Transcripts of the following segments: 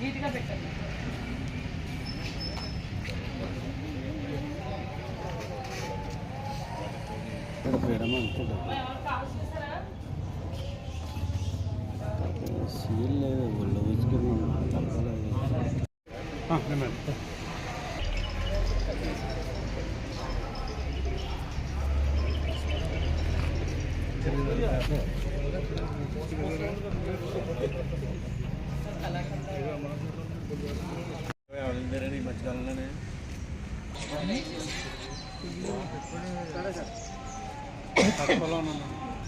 నీట్గా పెట్టండి. సీల్ లేదు ఒళ్ళు వేసుకున్నాను తప్పలేదు మధ్యకాలంలోనే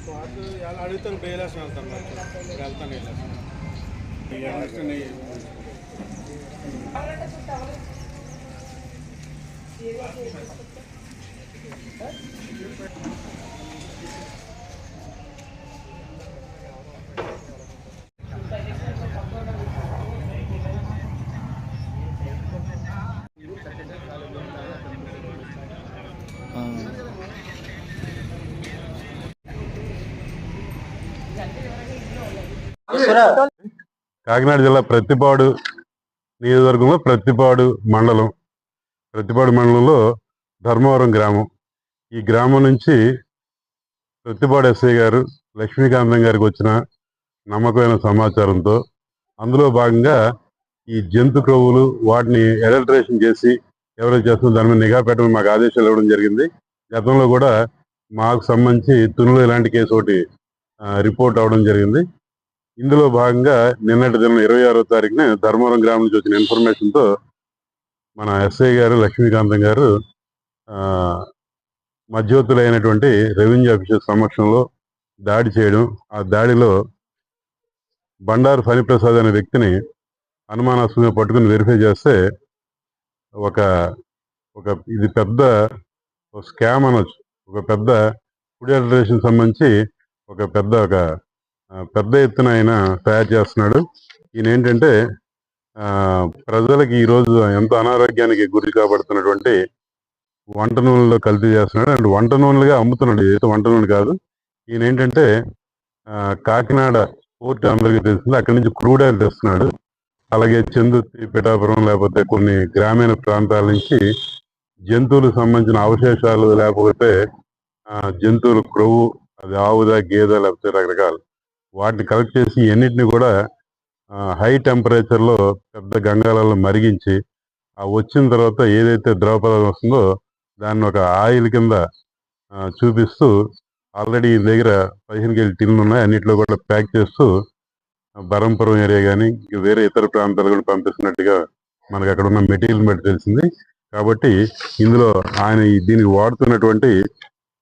వాళ్ళు ఎలా అడుగుతారు బేలాసం వెళ్తాను వెళ్తాను కాకినాడ జిల్లా ప్రతిపాడు నియోజకవర్గంలో ప్రతిపాడు మండలం ప్రతిపాడు మండలంలో ధర్మవరం గ్రామం. ఈ గ్రామం నుంచి ప్రతిపాడు ఎస్ఐ గారు లక్ష్మీకాంతం గారికి వచ్చిన నమ్మకమైన సమాచారంతో అందులో భాగంగా ఈ జంతు క్రొవ్వులు వాటిని అడల్ట్రేషన్ చేసి ఎవరైతే చేస్తుందో దాని మీద నిఘా పెట్టమని మాకు ఆదేశాలు ఇవ్వడం జరిగింది. గతంలో కూడా మాకు సంబంధించి తునిలో ఇలాంటి కేసు ఒకటి రిపోర్ట్ అవడం జరిగింది. ఇందులో భాగంగా నిన్నటి దినం ఇరవై ఆరో తారీఖున ధర్మవరం గ్రామం నుంచి వచ్చిన ఇన్ఫర్మేషన్తో మన ఎస్ఐ గారు లక్ష్మీకాంతం గారు మధ్యవర్తులైనటువంటి రెవెన్యూ ఆఫీసర్ సమక్షంలో దాడి చేయడం ఆ దాడిలో బండారు ఫణిప్రసాద్ అనే వ్యక్తిని అనుమానాస్పదంగా పట్టుకుని వెరిఫై చేస్తే ఒక ఒక ఇది పెద్ద స్కామ్ అనొచ్చు. ఒక పెద్ద ఫుడ్ అడల్టరేషన్ సంబంధించి ఒక పెద్ద ఒక పెద్ద ఎత్తున ఆయన తయారు చేస్తున్నాడు. ఈయన ఏంటంటే ప్రజలకి ఈరోజు ఎంతో అనారోగ్యానికి గురి కాబడుతున్నటువంటి వంట నూనెలో కల్తీ చేస్తున్నాడు. అండ్ వంట నూనెలుగా అమ్ముతున్నాడు. ఏదో వంట నూనె కాదు. ఈయన ఏంటంటే కాకినాడ పోర్ట్ అందరికీ తెలిసింది. అక్కడి నుంచి క్రూడ్ ఆయిల్ తెస్తున్నాడు. అలాగే చందుర్తి పిఠాపురం లేకపోతే కొన్ని గ్రామీణ ప్రాంతాల నుంచి జంతువులకు సంబంధించిన అవశేషాలు లేకపోతే జంతువులు జంతువుల క్రొవ్వు అది ఆవుదా గేదె లేకపోతే రకరకాల. వాటిని కలెక్ట్ చేసి ఎన్నిటిని కూడా హై టెంపరేచర్లో పెద్ద గంగాలలో మరిగించి ఆ వచ్చిన తర్వాత ఏదైతే ద్రవ పదార్థం వస్తుందో దాన్ని ఒక ఆయిల్ కింద చూపిస్తూ ఆల్రెడీ ఈ దగ్గర పదిహేను కేజీ టిన్లు ఉన్నాయి. అన్నింటిలో కూడా ప్యాక్ చేస్తూ బరంపురం ఏరియా కానీ వేరే ఇతర ప్రాంతాలు కూడా పంపిస్తున్నట్టుగా మనకు అక్కడ ఉన్న మెటీరియల్ బట్టి తెలిసింది. కాబట్టి ఇందులో ఆయన దీనికి వాడుతున్నటువంటి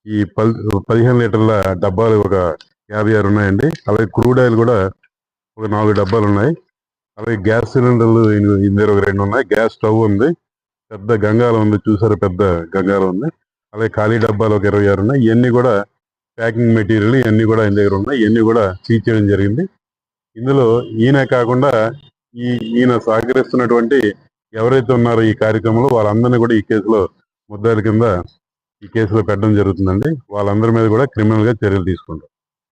ఈ పల్ పదిహేను లీటర్ల డబ్బాలు ఒక యాభై ఆరు ఉన్నాయండి. అలాగే క్రూడ్ ఆయిల్ కూడా ఒక నాలుగు డబ్బాలు ఉన్నాయి. అలాగే గ్యాస్ సిలిండర్లు ఈయన- ఒక రెండు ఉన్నాయి. గ్యాస్ స్టవ్ ఉంది. పెద్ద గంగాల ఉంది. చూసారు? పెద్ద గంగాల ఉంది. అలాగే ఖాళీ డబ్బాలు ఒక ఇరవై ఆరు ఉన్నాయి. ఇవన్నీ కూడా ప్యాకింగ్ మెటీరియల్ ఇవన్నీ కూడా ఆయన దగ్గర ఉన్నాయి. ఇవన్నీ కూడా సీజ్ చేయడం జరిగింది. ఇందులో ఈయన కాకుండా ఈ ఈయన సహకరిస్తున్నటువంటి ఎవరైతే ఉన్నారో ఈ కార్యక్రమంలో వాళ్ళందరినీ కూడా ఈ కేసులో ముద్దాయిల కింద ఈ కేసులో పెట్టడం జరుగుతుందండి. వాళ్ళందరి మీద కూడా క్రిమినల్గా చర్యలు తీసుకుంటాం.